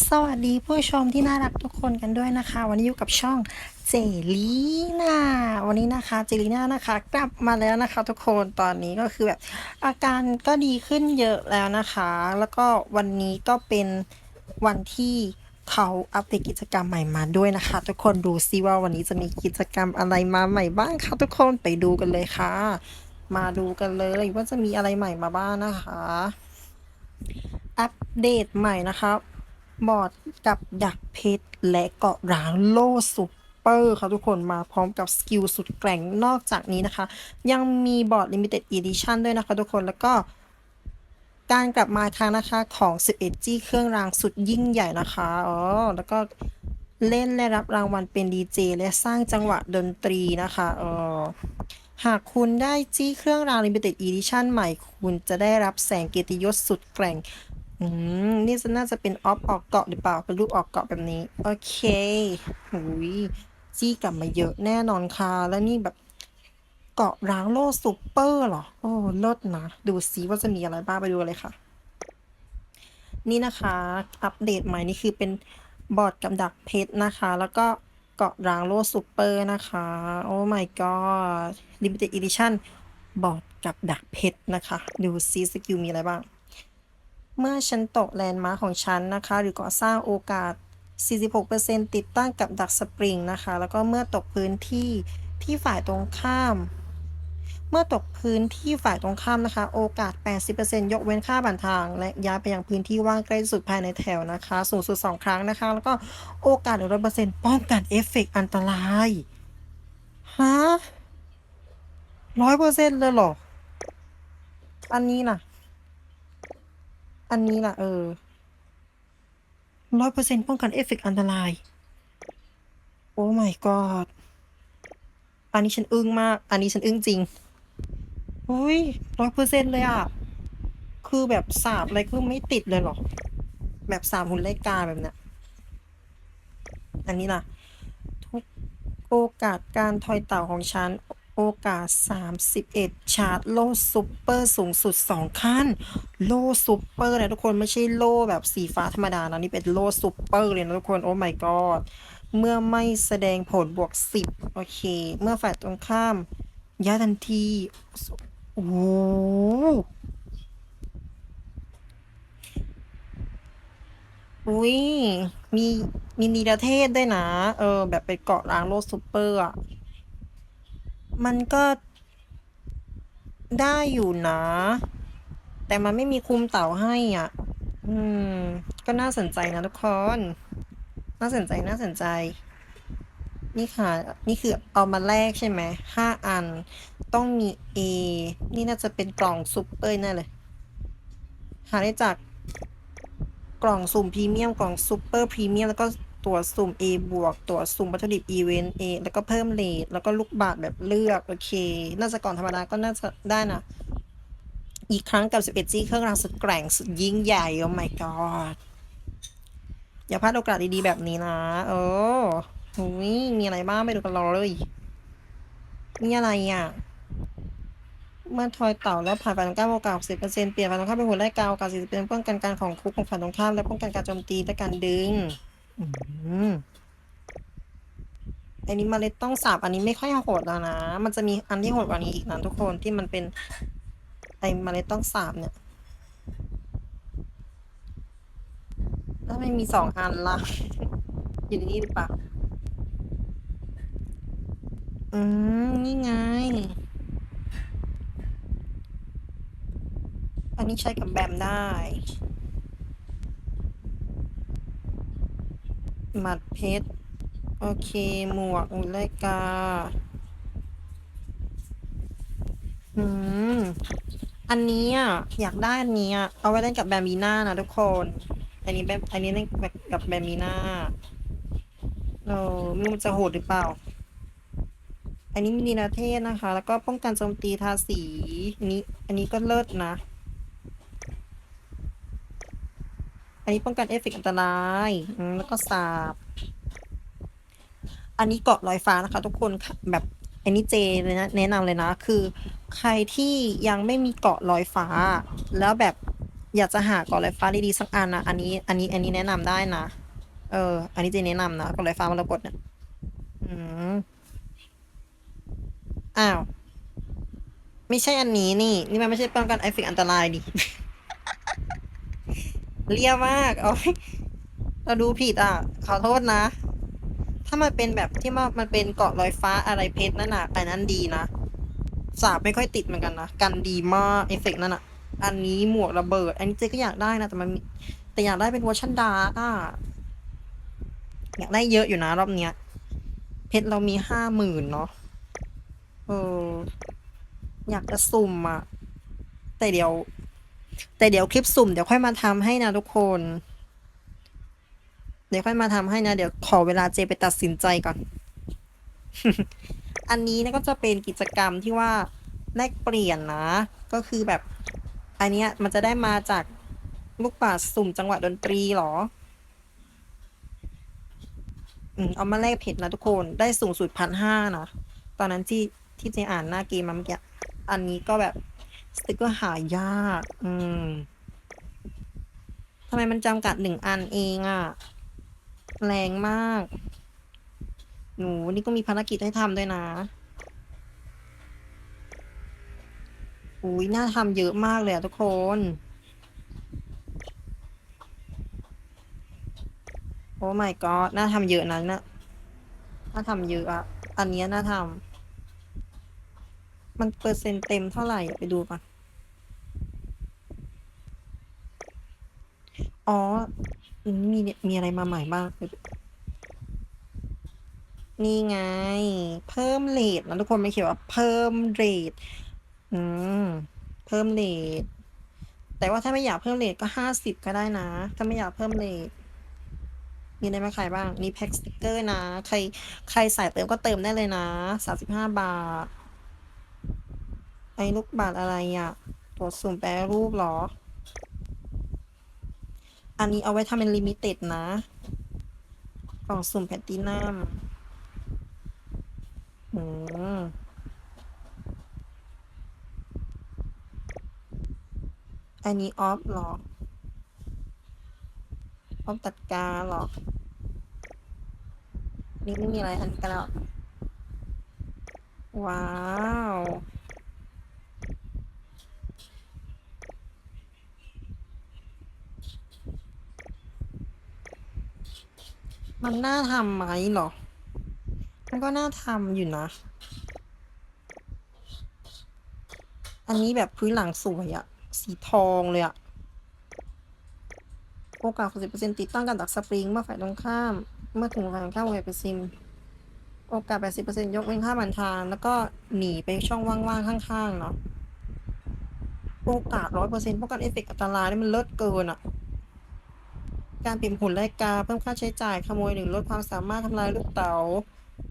สวัสดีผู้ชมที่น่ารักทุกคนกันด้วยนะคะ วันนี้อยู่กับช่องเจลีนาวันนี้นะคะเจลีนานะคะ กลับมาแล้วนะคะ ทุกคนตอนนี้ก็คือแบบอาการก็ดีขึ้นเยอะแล้วนะคะ แล้วก็วันนี้ก็เป็นวันที่เขาอัปเดตกิจกรรมใหม่มาด้วยนะคะ ทุกคนดูซิว่าวันนี้จะมีกิจกรรมอะไรมาใหม่บ้างคะทุกคนไปดูกันเลยค่ะ มาดูกันเลยว่าจะมีอะไรใหม่มาบ้างนะคะ อัปเดตใหม่นะครั บอร์ดกับดักเพชรและเกาะร้างโล่ซูเปอร์ค่ะทุกคนมาพร้อมกับสกิลสุดแกร่งนอกจากนี้นะคะ ยังมีบอร์ด Limited Edition ด้วยนะคะทุกคนแล้วก็ การกลับมาครั้งนะคะของ 11G เครื่องรางสุดยิ่งใหญ่นะคะอ๋อแล้วก็เล่นและรับรางวัลเป็นดีเจและสร้างจังหวะดนตรีนะคะเออหากคุณได้จี้เครื่องราง Limited Edition ใหม่ คุณจะได้รับแสงเกียรติยศสุดแกร่ง อืม นี่จะน่าจะเป็นออฟออกเกาะหรือเปล่าเป็นรูปออกเกาะแบบนี้ โอเคหุยจี้กลับมาเยอะแน่นอนค่ะ แล้วนี่แบบเกาะร้างโลซูเปอร์เหรอ โอ้ลิศนะ ดูซิว่าจะมีอะไรบ้างไปดูเลยค่ะ นี่นะคะ อัปเดตใหม่นี่คือเป็นบอร์ดกับดักเพชรนะคะ แล้วก็เกาะร้างโลซูเปอร์นะคะ โอ้ my god limited edition บอร์ดกับดักเพชรนะคะ ดูซิสกิลมีอะไรบ้าง เมื่อฉันตกแลนด์มาร์คของฉันนะคะ หรือก่อสร้างโอกาส 46%ติดตั้งกับดักสปริงนะคะ แล้วก็เมื่อตกพื้นที่ที่ฝ่ายตรงข้าม เมื่อตกพื้นที่ฝ่ายตรงข้ามนะคะ โอกาส 80%ยกเว้นค่าผ่านทาง และย้ายไปยังพื้นที่ว่างใกล้สุดภายในแถวนะคะ สูงสุด 2 ครั้งนะคะ แล้วก็โอกาส100%ป้องกันเอฟเฟกต์อันตรายฮะร้อยเปอร์เซ็นต์เลยเหรอ อันนี้น่ะ อันนี้ล่ะ เออร้อยเปอร์เซ็นต์ป้องกันเอฟเฟกอันตราย โอ้ my god อันนี้ฉันอึ้งมาก อันนี้ฉันอึ้งจริงอุ้ยร้อยเปอร์เซ็นต์เลยอะ คือแบบสาบอะไรก็ไม่ติดเลยหรอ แบบสาบหุ่นไล่กาแบบเนี้ย อันนี้ล่ะ ทุกโอกาสการทอยเต่าของฉัน โอกาส 31 ชาร์จโล่ซูเปอร์สูงสุด 2 ขั้น โล่ซูเปอร์นะทุกคนไม่ใช่โล่แบบสีฟ้าธรรมดานะ นี่เป็นโล่ซูเปอร์เลยนะทุกคน โอ้ my god เมื่อไม่แสดงผลบวก 10 โอเค เมื่อฝ่ายตรงข้ามย้ายทันที โอ้โหอุ้ยมีมีนีรเทศด้วยนะ เออ แบบไปเกาะล้างโลซูเปอร์อะ มันก็ได้อยู่นะ แต่มันไม่มีคุมเต่าให้อะ อืม ก็น่าสนใจนะทุกคน น่าสนใจน่าสนใจ นี่ค่ะ นี่คือเอามาแลกใช่ไหมห้าอัน ต้องมี A นี่น่าจะเป็นกล่องซุปเปอร์แน่เลย หาได้จากกล่องสุ่มพรีเมียม กล่องซุปเปอร์พรีเมียม แล้วก็ ตัวสุ่ม A บวก ตัวสุ่มวัตถุดิบอีเวนต์ A แล้วก็เพิ่มเลทแล้วก็ลูกบาศก์แบบเลือก โอเค น่าจะก่อนธรรมดาก็น่าจะได้นะ อีกครั้งกับ 11G เครื่องรางสุดแกร่งสุดยิ่งใหญ่ โอ้ my god อย่าพลาดโอกาสดีๆแบบนี้นะ เออหุยมีอะไรบ้างไปดูกันเลยมีอะไรอะ เมื่อทอยเต่าแล้วผ่านฝ่ายตรงข้ามโอกาสสิบเปอร์เซ็นต์เปลี่ยนฝ่ายตรงข้ามเป็นหัวไล่กาวโอกาสสี่สิบเป็นป้องกันการของคุกของฝ่ายตรงข้ามและป้องกันการโจมตีและการดึง อืมอันนี้เมล็ดต้องสาบอันนี้ไม่ค่อยโหดแล้วนะ มันจะมีอันที่โหดกว่านี้อีกนะทุกคนที่มันเป็นไอเมล็ดต้องสาบเนี่ยแล้วไม่มีสองอันละอยู่นนี้หรือเปล่าอืมนี่ไง อันนี้ใช้กับแบมได้ หมัดเพชร โอเค หมวกอุลยกา อืม อันนี้อะ อยากได้อันนี้อะ เอาไว้เล่นกับแบมบีน่านะทุกคน อันนี้แบบอันนี้เล่นกับแบมบีน่าเออไม่รู้มันจะโหดหรือเปล่า อันนี้มีนีนาเทศนะคะ แล้วก็ป้องกันโจมตีทาสี อันนี้ อันนี้ก็เลิศนะ อันนี้ป้องกันเอฟเฟกอันตรายอืมแล้วก็สาบ อันนี้เกาะลอยฟ้านะคะ ทุกคนค่ะแบบอันนี้เจเลยนะแนะนำเลยนะ คือใครที่ยังไม่มีเกาะลอยฟ้า แล้วแบบอยากจะหาเก่อนลอยฟ้าดีๆสักอันนะอันนี้อันนี้อันนี้แนะนำได้นะ เออ อันนี้เจแนะนำนะเก่อนลอยฟ้ามรกตเนี่ยอืมอ้าว ไม่ใช่อันนี้นี่ นี่มันไม่ใช่ป้องกันไอเฟกอันตรายดิ เลียมากโอ้ยเราดูผิดอะ ขอโทษนะ ถ้ามันเป็นแบบที่ว่ามันเป็นเกาะลอยฟ้าอะไรเพชรนั่นน่ะอันนั้นดีนะ สาบไม่ค่อยติดเหมือนกันนะ กันดีมาก เอฟเฟกนั่นอะ อันนี้หมวกระเบิด อันนี้เจ๊ก็อยากได้นะ แต่มันมแต่อยากได้เป็นเวอร์ชันดาร์กอะ อยากได้เยอะอยู่นะ รอบเนี้ย เพชรเรามีห้าหมื่นเนาะ เออ อยากจะสุ่มอะ แต่เดี๋ยว แต่เดี๋ยวคลิปสุ่มเดี๋ยวค่อยมาทำให้นะทุกคน เดี๋ยวค่อยมาทำให้นะเดี๋ยวขอเวลาเจไปตัดสินใจก่อน อันนี้นะก็จะเป็นกิจกรรมที่ว่าแลกเปลี่ยนนะ ก็คือแบบ อันเนี้ยมันจะได้มาจากลูกป่าสุ่มจังหวะดนตรีหรออืมเอามาแลกเพชรนะทุกคนได้สูงสุดพันห้านะ ตอนนั้นที่ที่เจอ่านหน้าเกมมาเมื่อกี้ อันนี้ก็แบบ สติกเกอร์หายาก อืมทำไมมันจำกัดหนึ่งอันเองอะแรงมาก หนูนี่ก็มีภารกิจให้ทำด้วยนะอุ้ยน่าทำเยอะมากเลยอะทุกคนโอ้ my god น่าทำเยอะนั้นนะน่าทำเยอะอะอันนี้น่าทำ มันเปอร์เซ็นต์เต็มเท่าไหร่ไปดูก่อน อ๋ออืมมีมีอะไรมาใหม่บ้าง นี่ไง เพิ่มเรทนะทุกคนไม่เขียนว่าเพิ่มเรทอืม เพิ่มเรทแต่ว่าถ้าไม่อยากเพิ่มเรทก็ห้าสิบก็ได้นะ ถ้าไม่อยากเพิ่มเรทมีอะไรมาขายบ้างนี่แพ็กสติกเกอร์นะ ใคร ใครใส่เติมก็เติมได้เลยนะสามสิบห้าบาท ไอ้ลูกบาทอะไรอะตัวสุ่มแปรรูปหรอ อันนี้เอาไว้ทำเป็นลิมิเต็ดนะ กล่องสุ่มแพตตินัมอืมอันนี้ออฟหรอออฟตัดกาหรอ นี่ไม่มีอะไรอันกันแล้ว ว้าว มันน่าทำไหมเหรอ มันก็น่าทำอยู่นะ อันนี้แบบพื้นหลังสวยอะสีทองเลยอะโอกาส 60%ติดตั้งการดักสปริง เมื่อฝ่ายตรงข้าม เมื่อถึงฝ่ายตรงข้ามวงเวปซิม โอกาส 80%ยกเว้นค่าบันทาน แล้วก็หนีไปช่องว่างๆ ข้างๆ เนาะ โอกาส 100%ป้องกันเอฟเฟกต์อันตรายนี่มันเลิศเกินอะ การปลี่ยนผลรายการเพิ่มค่าใช้จ่ายขโมยหนึ่งลดความสามารถทำลายลูกเต๋า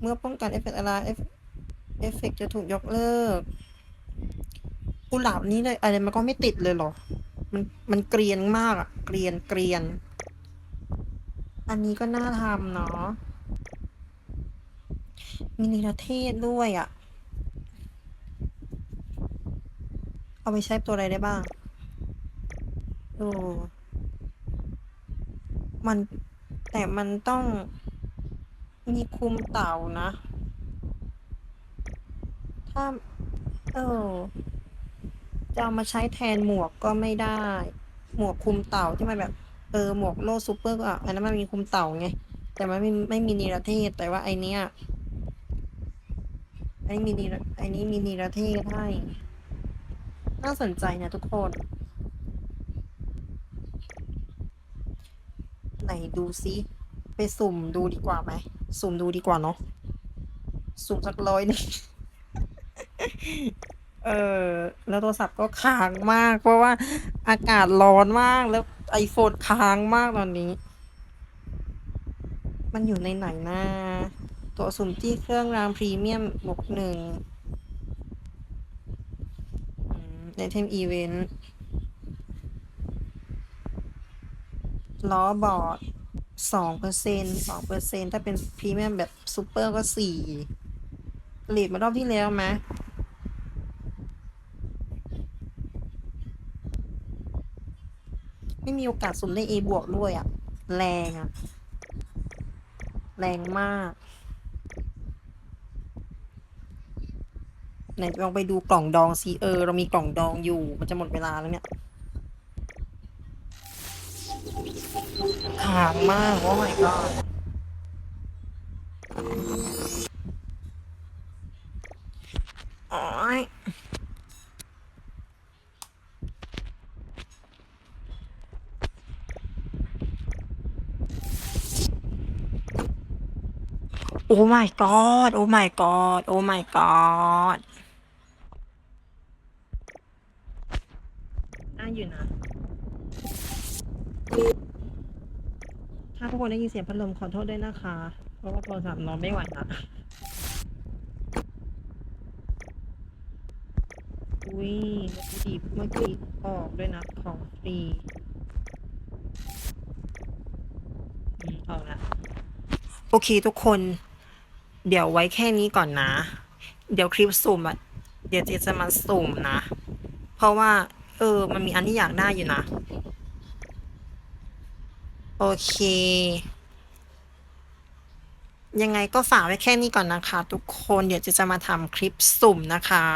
เมื่อป้องกันเอฟเฟกต์อะไรเอฟเฟกต์จะถูกยกเลิกกุหลาบนี้เลยอะไรมันก็ไม่ติดเลยเหรอ มันมันเกรียนมากอะเกรียนเกรียน อันนี้ก็น่าทำเนาะมีนิรเทศด้วยอะเอาไปใช้ตัวอะไรได้บ้าง โอ้ มันแต่มันต้องมีคุมเต่านะ ถ้า เออ จะเอามาใช้แทนหมวกก็ไม่ได้ หมวกคุมเต่าที่มันแบบ เออ หมวกโลซูเปอร์ก็อะอันนั้นมันมีคุมเต่าไง แต่มันไม่ไม่มีนิรเทศ แต่ว่าไอเนี้ยไอนี้มีนิรไอนี้มีนิรเทศให้ น่าสนใจนะทุกคน ไหนดูซิไปสุ่มดูดีกว่าไหมสุ่มดูดีกว่าเนาะสุ่มสักร้อยหนึงเออแล้วโทรศัพท์ก็ค้างมาก เพราะว่าอากาศร้อนมากแล้วไอโฟนค้างมากตอนนี้ มันอยู่ในไหนนะตัวสุ่มที่เครื่องรางพรีเมียมบวกหนึ่งในเทมอีเวนต์ ล้อบอดสองเปอร์เซ็นสองเปอร์เซ็นถ้าเป็นพรีเมียมแบบซูเปอร์ก็สี่เลทมารอบที่แล้วไหมไม่มีโอกาสสุ่มได้ A บวกด้วยอะแรงอะแรงมาก ไหนลองไปดูกล่องดองซิเออ เรามีกล่องดองอยู่ มันจะหมดเวลาแล้วเนี่ย ห่างมาก โอ้ my god โอ้ยโอ้ my god โอ้ my god โอ้ my god ได้อยู่นะ ถ้าทุกคนได้ยินเสียงพัดลมขอโทษด้วยนะคะ เพราะว่าโทรศัพท์นอนไม่ไหวนะอุ้ยเมื่อกี้เมื่อกี้ออกด้วยนะ ของฟรีอืมออกแล้วโอเคทุกคน เดี๋ยวไว้แค่นี้ก่อนนะ เดี๋ยวคลิปสุ่มอะเดี๋ยวเจจะมาสุ่มนะ เพราะว่า เออ มันมีอันที่อยากได้อยู่นะ โอเค ยังไงก็ฝากไว้แค่นี้ก่อนนะคะ ทุกคนเดี๋ยวจะจะมาทำคลิปสุ่มนะคะ